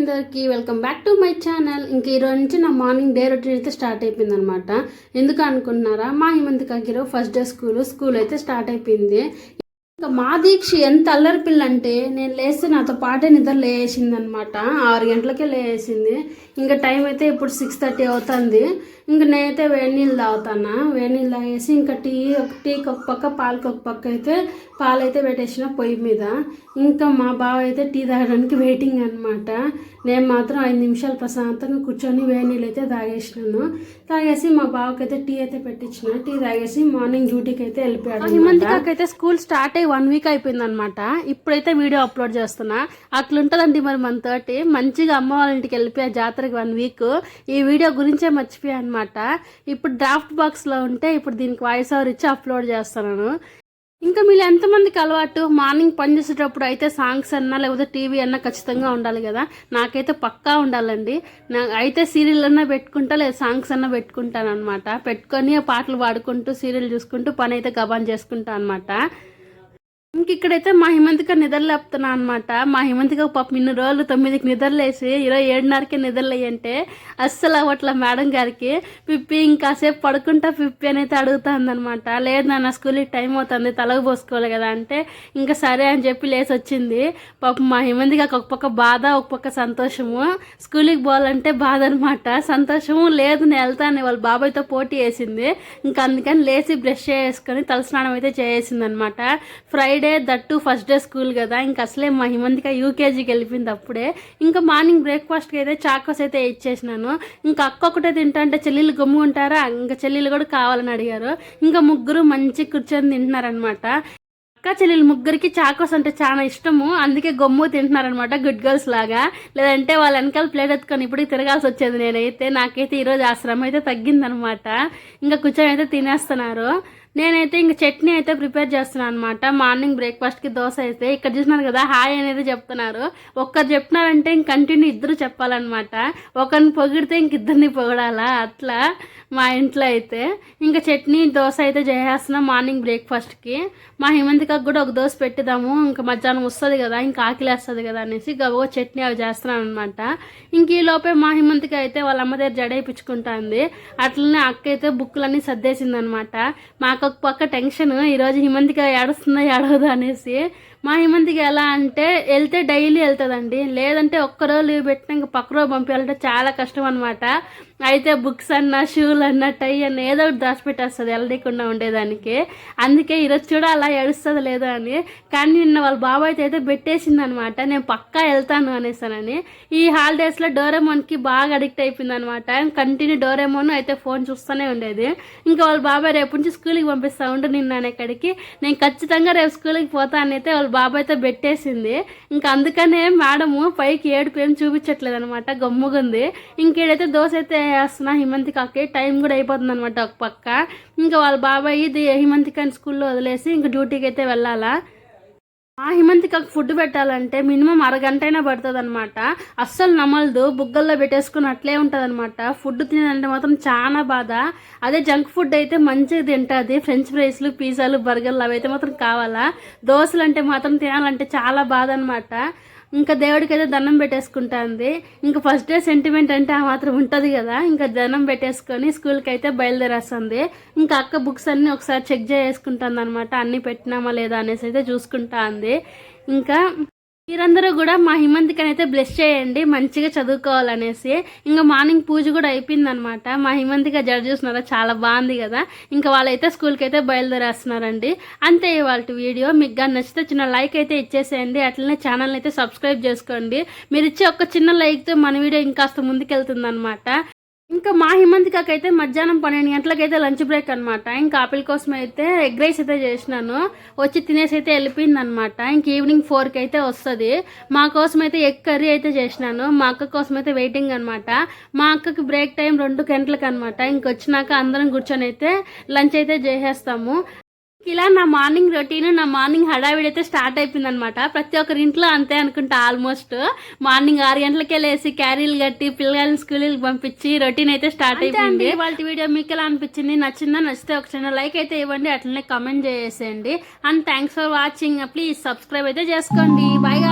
అందరికీ welcome back to my channel. ఇంక ఈరోజు నుంచి నా మార్నింగ్ డే రొటీన్ అయితే స్టార్ట్ అయిపోయింది అనమాట ఎందుకు అనుకుంటున్నారా? మా హిమంత్ కాకిరో ఫస్ట్ డే స్కూల్ స్కూల్ అయితే స్టార్ట్ అయిపోయింది. ఇంకా మా దీక్ష ఎంత అల్లరి పిల్ల అంటే నేను లేస్తే నాతో పాటే నిద్ర లేసింది అనమాట ఆరు గంటలకే లేసింది ఇంకా టైం అయితే ఇప్పుడు సిక్స్ థర్టీ అవుతుంది. ఇంకా నేనైతే వేడి నీళ్ళు తాగుతాను? వేడి నీళ్ళు తాగేసి ఇంకా టీ ఒక టీకి ఒక పక్క పాలకి ఒక పక్క అయితే పాలు అయితే పెట్టేసిన పొయ్యి మీద. ఇంకా మా బావ అయితే టీ తాగడానికి వెయిటింగ్ అనమాట నేను మాత్రం ఐదు నిమిషాలు ప్రశాంతంగా కూర్చొని వేడి నీళ్ళు అయితే తాగేసినాను. తాగేసి మా బావకి అయితే టీ అయితే పెట్టించిన టీ తాగేసి మార్నింగ్ డ్యూటీకి అయితే వెళ్ళిపోయాడు హిమంతికాకి అయితే స్కూల్ స్టార్ట్ అయ్యి వన్ వీక్ అయిపోయింది అనమాట ఇప్పుడైతే వీడియో అప్లోడ్ చేస్తున్నా. అట్లుంటదండి మరి మన తోటి. మంచిగా అమ్మ వాళ్ళ ఇంటికి వెళ్ళిపోయా జాతరకి వన్ వీక్ ఈ వీడియో గురించే మర్చిపోయా అనమాట ఇప్పుడు డ్రాఫ్ట్ బాక్స్లో ఉంటే ఇప్పుడు దీనికి వాయిస్ ఓవర్ ఇచ్చి అప్లోడ్ చేస్తున్నాను. ఇంకా మీరు ఎంతమందికి అలవాటు? మార్నింగ్ పని చేసేటప్పుడు అయితే సాంగ్స్ అన్నా లేకపోతే టీవీ అన్నా ఖచ్చితంగా ఉండాలి కదా. నాకైతే పక్కా ఉండాలండి. నా అయితే సీరియల్ అన్నా పెట్టుకుంటా లేదా సాంగ్స్ అన్నా పెట్టుకుంటాను అనమాట పెట్టుకొని పాటలు పాడుకుంటూ సీరియల్ చూసుకుంటూ పని అయితే గబాన్ చేసుకుంటా అనమాట ఇంక ఇక్కడైతే మా హిమంతిక నిద్రలేపుతున్నా అనమాట మా హిమంతిక పాపం ఇన్ని రోజులు తొమ్మిదికి నిద్రలేసి ఇరవై ఏడున్నరకే నిద్రలేయంటే అస్సలు అవ్వట్ల మేడం గారికి. పిప్పి ఇంకాసేపు పడుకుంటా పిప్పి అనేది అయితే అడుగుతుంది అనమాట లేదు నాన్న స్కూల్కి టైం అవుతుంది తలకు పోసుకోవాలి కదా అంటే ఇంకా సరే అని చెప్పి లేచి వచ్చింది. పాపం మా హిమంతికి ఒక పక్క బాధ ఒక పక్క సంతోషము. స్కూల్కి పోవాలంటే బాధ అనమాట సంతోషము లేదు నేను వెళ్తాను వాళ్ళ బాబాయ్తో పోటీ వేసింది. ఇంకా అందుకని లేచి బ్రష్ చేసుకొని తలస్నానం అయితే చేసింది అనమాట Friday that first day school కదా. ఇంకా అసలే మా హిమంతిక యూకేజీకి వెళ్ళిపోయింది అప్పుడే. ఇంకా మార్నింగ్ బ్రేక్ఫాస్ట్కి అయితే చాకోస్ అయితే ఇచ్చేసినాను. ఇంకా అక్క ఒకటే తింటా అంటే చెల్లెలు గమ్ము ఉంటారా? ఇంకా చెల్లెలు కూడా కావాలని అడిగారు. ఇంకా ముగ్గురు మంచి కూర్చొని తింటున్నారనమాట అక్క చెల్లెలు ముగ్గురికి చాకోస్ అంటే చాలా ఇష్టము. అందుకే గమ్ము తింటున్నారనమాట గుడ్ గర్ల్స్ లాగా. లేదంటే వాళ్ళ వెనకాల ప్లేట్ ఎత్తుకొని ఇప్పటికి తిరగాల్సి వచ్చేది నేనైతే. నాకైతే ఈరోజు ఆ శ్రమ అయితే తగ్గిందనమాట ఇంకా కూర్చొని అయితే తినేస్తున్నారు. నేనైతే ఇంక చట్నీ అయితే ప్రిపేర్ చేస్తున్నాను అనమాట మార్నింగ్ బ్రేక్ఫాస్ట్కి దోశ అయితే. ఇక్కడ చూసినారు కదా హాయ్ అనేది చెప్తున్నారు. ఒక్కరు చెప్తున్నారంటే ఇంక కంటిన్యూ ఇద్దరు చెప్పాలన్నమాట. ఒకరిని పొగిడితే ఇంక ఇద్దరిని పొగడాలా? అట్లా మా ఇంట్లో అయితే. ఇంకా చట్నీ దోశ అయితే చేసేస్తున్నాం మార్నింగ్ బ్రేక్ఫాస్ట్కి. మా హిమంతికకు కూడా ఒక దోశ పెట్టిదాము ఇంకా మధ్యాహ్నం వస్తుంది కదా ఇంకా ఆకిలేస్తుంది కదా అనేసి గబో చట్నీ అవి చేస్తున్నాను అనమాట ఇంక ఈ లోపే మా హిమంతిక అయితే వాళ్ళ అమ్మ దగ్గర జడేపించుకుంటుంది అట్లనే అక్క అయితే బుక్కులన్నీ సర్దేసింది అనమాట నాకు ఒక పక్క టెన్షన్ ఈరోజు హిమంతిక ఏడుస్తుందా ఏడవదా అనేసి మా హిమంతికి ఎలా అంటే వెళ్తే డైలీ వెళ్తుందండి. లేదంటే ఒక్కరోజు లీవ్ పెట్టిన ఇంకా పక్క రోజు పంపించాలంటే చాలా కష్టం అనమాట అయితే బుక్స్ అన్నా షూలు అన్న టై అన్న ఏదో ఒకటి దాచిపెట్టేస్తుంది వెళ్ళకుండా ఉండేదానికి. అందుకే ఈరోజు చూడ అలా ఏడుస్తుంది లేదో అని. కానీ నిన్న వాళ్ళ బాబాయ్ అయితే పెట్టేసింది అనమాట నేను పక్కా వెళ్తాను అనేసానని. ఈ హాలిడేస్లో డోరేమోన్కి బాగా అడిక్ట్ అయిపోయింది అనమాట కంటిన్యూ డోరేమోన్ అయితే ఫోన్ చూస్తూనే ఉండేది. ఇంకా వాళ్ళ బాబాయ్ రేపు నుంచి స్కూల్కి పంపిస్తా ఉంటే నిన్న ఎక్కడికి నేను ఖచ్చితంగా రేపు స్కూల్కి పోతానైతే వాళ్ళ వాళ్ళ బాబాయ్తో పెట్టేసింది. ఇంకా అందుకనే మేడము పైకి ఏడుపు ఏం చూపించట్లేదు అనమాట గమ్ముగుంది ఇంకేడైతే దోశ అయితే వేస్తున్నా. హిమంతికాకి టైం కూడా అయిపోతుంది అనమాట ఒక పక్క. ఇంకా వాళ్ళ బాబాయ్ ఇది హిమంతికాని స్కూల్లో వదిలేసి ఇంకా డ్యూటీకి అయితే వెళ్ళాలా. ఆ హిమంతికకు ఫుడ్ పెట్టాలంటే మినిమం అరగంట అయినా పడుతుంది అనమాట అస్సలు నమలదు బుగ్గల్లో పెట్టేసుకుని అట్లే ఉంటుంది అనమాట ఫుడ్ తినాలంటే మాత్రం చాలా బాధ. అదే జంక్ ఫుడ్ అయితే మంచిగా తింటుంది. ఫ్రెంచ్ ఫ్రైస్లు పిజ్జాలు బర్గర్లు అవి అయితే మాత్రం కావాలా. దోశలు అంటే మాత్రం తినాలంటే చాలా బాధ అనమాట ఇంకా దేవుడికైతే దండం పెట్టేసుకుంటుంది. ఇంకా ఫస్ట్ డే సెంటిమెంట్ అంటే ఆ మాత్రం ఉంటుంది కదా. ఇంకా దండం పెట్టేసుకొని స్కూల్కి అయితే బయలుదేరేస్తుంది. ఇంకా అక్క బుక్స్ అన్నీ ఒకసారి చెక్ చేసుకుంటుంది అనమాట అన్నీ పెట్టినామా లేదా అనేసి అయితే చూసుకుంటా ఉంది ఇంకా మీరందరూ కూడా మా హిమంతికని అయితే బ్లెస్ చేయండి మంచిగా చదువుకోవాలనేసి. ఇంకా మార్నింగ్ పూజ కూడా అయిపోయిందనమాట. మా హిమంతిక జడ్జ్ చూస్తున్నారా? చాలా బాగుంది కదా. ఇంకా వాళ్ళైతే స్కూల్కి అయితే బయలుదేరేస్తున్నారండి. అంతే వాళ్ళ వీడియో. మీకు కానీ నచ్చితే చిన్న లైక్ అయితే ఇచ్చేసేయండి. అట్లనే ఛానల్ని అయితే సబ్స్క్రైబ్ చేసుకోండి. మీరు ఇచ్చే ఒక చిన్న లైక్తో మన వీడియో ఇంకాస్త ముందుకెళ్తుంది ఇంకా మా హిమంతికకి అయితే మధ్యాహ్నం పన్నెండు గంటలకైతే లంచ్ బ్రేక్ అనమాట ఇంకా ఆపిల్ కోసం అయితే ఎగ్ రైస్ అయితే చేసినాను. వచ్చి తినేసి అయితే వెళ్ళిపోయింది అనమాట ఇంక ఈవినింగ్ ఫోర్కి అయితే వస్తుంది. మా కోసం అయితే ఎగ్ కర్రీ అయితే చేసినాను. మా అక్క కోసం అయితే వెయిటింగ్ అనమాట మా అక్కకి బ్రేక్ టైం రెండు గంటలకు అనమాట ఇంకొచ్చినాక అందరం కూర్చొని అయితే లంచ్ అయితే చేసేస్తాము. ఇలా నా మార్నింగ్ రొటీన్ నా మార్నింగ్ హడావిడి అయితే స్టార్ట్ అయిపోయింది అనమాట ప్రతి ఒక్కరి ఇంట్లో అంతే అనుకుంటా ఆల్మోస్ట్. మార్నింగ్ ఆరు గంటలకే లేసి క్యారీలు కట్టి పిల్లల్ని స్కూల్కి పంపించి రొటీన్ అయితే స్టార్ట్ అయిపోయింది. వాళ్ళ వీడియో మీకు ఎలా అనిపించింది? నచ్చిందా? నచ్చితే ఒక చిన్న లైక్ అయితే ఇవ్వండి అట్లనే కమెంట్ చేసేయండి. And thanks for watching please subscribe అయితే చేసుకోండి. బాయ్